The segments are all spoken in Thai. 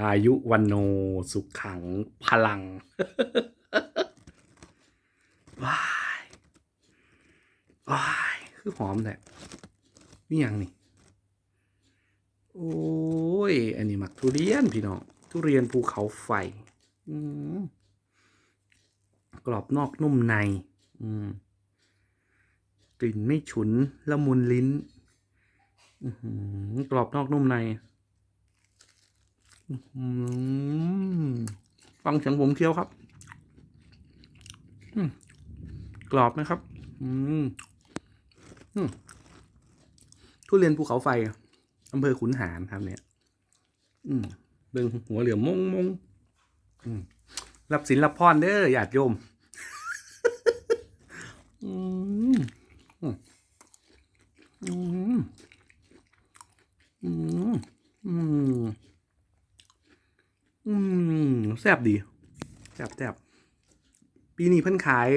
อายุวันโนสุขขังพลังว้ายว้ายคือหอมแหละนี่ยังนี่ โอ้ย อันนี้มักทุเรียนพี่น้อง ทุเรียนภูเขาไฟกรอบนอกนุ่มในอืมกลิ่นไม่ฉุนละมุนลิ้นกรอบนอกนุ่มใน ฟังเสียงผมเคี้ยวครับกรอบไหมครับ อืมทุเรียนภูเขาไฟอำเภอขุนหารครับเนี่ย อืมเบิ่งหัวเหลือมมงมงรับสินรับพรเด้อญาติโยม อืมอืมอืมอืมอืมอืม แซ่บดีแซ่บแซ่บปีนี้เพิ่นขาย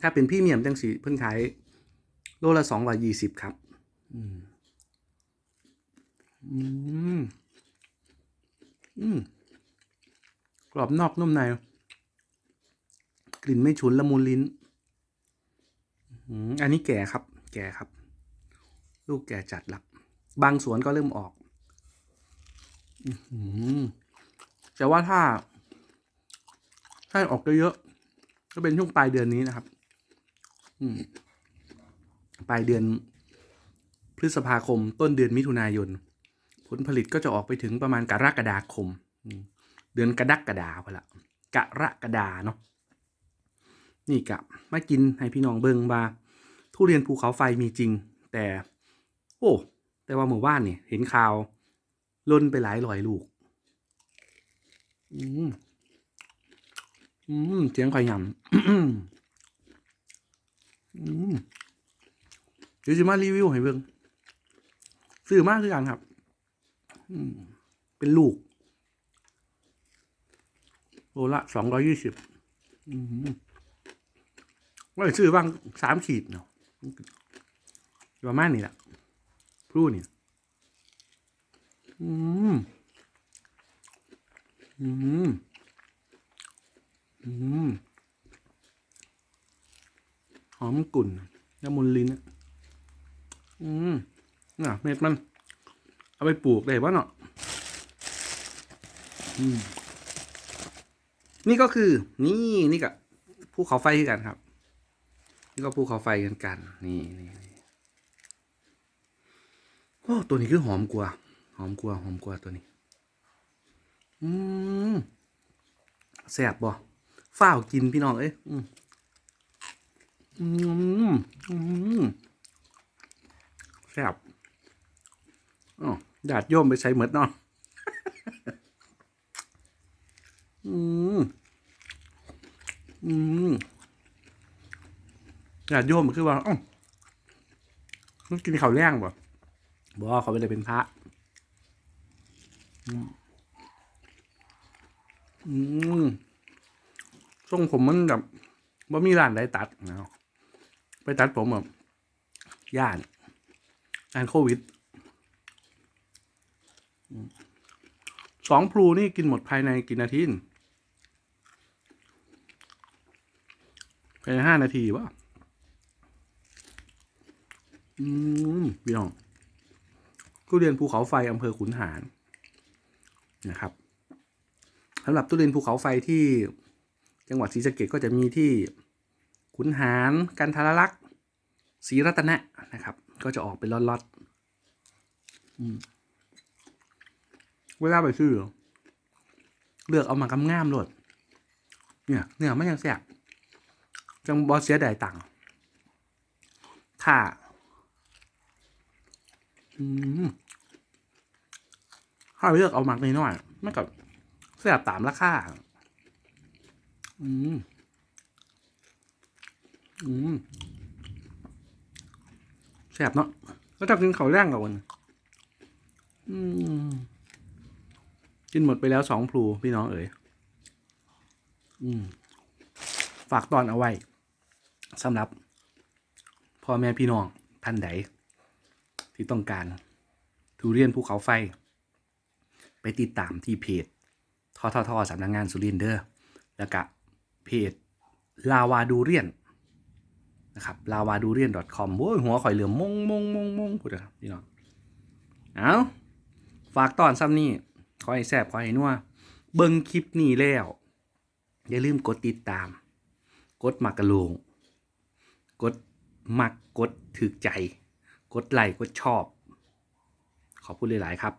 ถ้าเป็นพี่เมียมจังสีเพิ่นขาย โลละสองร้อยยี่สิบครับ อืม อืมอืมกรอบนอกนุ่มใน กลิ่นไม่ฉุนละมุนลิ้นอันนี้แก่ครับ แก่ครับ ลูกแก่จัดละบางสวนก็เริ่มออก อือหือ แต่ว่าถ้าถ้าออกเยอะๆก็เป็นช่วงปลายเดือนนี้นะครับ อืมปลายเดือน พฤษภาคม ต้นเดือนมิถุนายน ผลผลิตก็จะออกไปถึงประมาณกรกฎาคม เดือนกระดักกระดาพอละกรกฎาเนาะนี่กะมากินให้พี่น้องเบิงบาทุเรียนภูเขาไฟมีจริง แต่ โอ้ แต่ว่าหมู่บ้านเนี่ยเห็นข่าวล่นไปหลายร้อยลูก อืมอืมเสียงไข่ยำอืมเดี๋ยวจะมารีวิวให้เบิ่งซื้อมากคือกันครับ อืมเป็นลูกโลละสองร้อยี่สิบว่าจะซื้อบ้างสามขีดเนาะประมาณนี้แหละพรูนี่อืม อืม อืม หอมกลุ่นละมุนลิ้นอะอืม น่ะ เม็ดมัน เอาไปปลูกได้ป่ะเนาะอืม นี่ก็คือ นี่นี่กับภูเขาไฟกันครับ นี่ก็ภูเขาไฟกันกัน นี่นี่นี่โอ้ตัวนี้คือหอมกว่า หอมกว่า หอมกว่าตัวนี้ อืมแซ่บบ่ฝ้าวกินพี่น้องเอ้ยอืมอืมอืมแซ่บอ๋อดาดโยมไปใช้เหมือดเนาะอืมอืมดาดโยมมันคือว่าอ๋อมันกินข้าวแรงบ่บ่เขาไม่ได้เป็นพระอืม อืมทรงผมมันแบบว่ามีร้านใดตัดนะไปตัดผมแบบย่านอ่านโควิดสองพลูนี่กินหมดภายในกี่นาทีภายในห้านาทีวะอืมพี่น้องทุเรียนภูเขาไฟอำเภอขุนหารนะครับ สำหรับทุเรียนภูเขาไฟที่จังหวัดศรีสะเกดก็จะมีที่ขุนหารกันทรลักษ์ศรีรัตนะนะครับ ก็จะออกเป็นล็อตๆอืมเวลาไปซื้อเลือกเอามากำง่ามโลดเนี่ยเนื้อมันยังแซ่บจังบอเสียดายตังค์ถ้าถ้าเลือกเอามากน้อยๆมัน ก็แซบตามราคาอืม อืมแซบเนาะก็จะกินเขาแรงกับวันอืม กินหมดไปแล้วสองพลูพี่น้องเอ๋ยอืม ฝากตอนเอาไว้สำหรับพ่อแม่พี่น้องท่านใดที่ต้องการทุเรียนภูเขาไฟ ไปติดตามที่เพจ ทอททสำนักงานสุรินเด้อแล้วก็เพจลาวาดูเรียนนะครับลาวาดูเรียน .com โอ้ยหัวข่อยเหลือมมงมงมงมงพูดนะครับพี่น้องเอาฝากตอนซ้ำนี่ขอให้แซบขอให้นัวเบิ่งคลิปนี้แล้ว อย่าลืมกดติดตาม กดมักกะโลงกดมักกดถึกใจ กดไลค์กดชอบ ขอบคุณหลายๆครับ